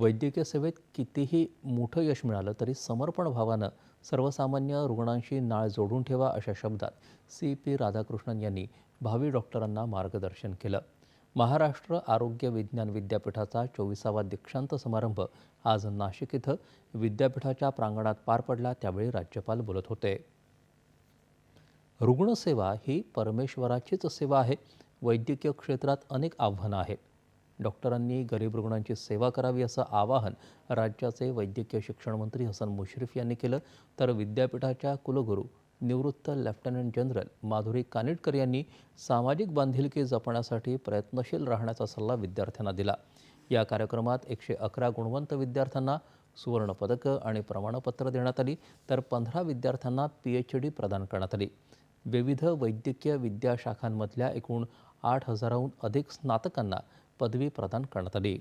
वैद्यकीय सेवेत कितीही मोठं यश मिळालं तरी समर्पण भावानं सर्वसामान्य रुग्णांशी नाळ जोडून ठेवा अशा शब्दात सी पी राधाकृष्णन यांनी भावी डॉक्टरांना मार्गदर्शन केलं. महाराष्ट्र आरोग्य विज्ञान विद्यापीठाचा चोवीसावा दीक्षांत समारंभ आज नाशिक इथं विद्यापीठाच्या प्रांगणात पार पडला त्यावेळी राज्यपाल बोलत होते. रुग्णसेवा ही परमेश्वराचीच सेवा आहे. वैद्यकीय क्षेत्रात अनेक आव्हानं आहेत. डॉक्टरांनी गरीब रुग्णांची सेवा करावी असं आवाहन राज्याचे वैद्यकीय शिक्षण मंत्री हसन मुश्रीफ यांनी केलं. तर विद्यापीठाच्या कुलगुरू निवृत्त लेफ्टनंट जनरल माधुरी कानिटकर यांनी सामाजिक बांधिलकी जपण्यासाठी प्रयत्नशील राहण्याचा सल्ला विद्यार्थ्यांना दिला. या कार्यक्रमात एकशे अकरा गुणवंत विद्यार्थ्यांना सुवर्णपदकं आणि प्रमाणपत्र देण्यात आली. तर पंधरा विद्यार्थ्यांना पी एच डी प्रदान करण्यात आली. विविध वैद्यकीय विद्याशाखांमधल्या एकूण आठ हजाराहून अधिक स्नातकांना पदवी प्रदान करण्यात आली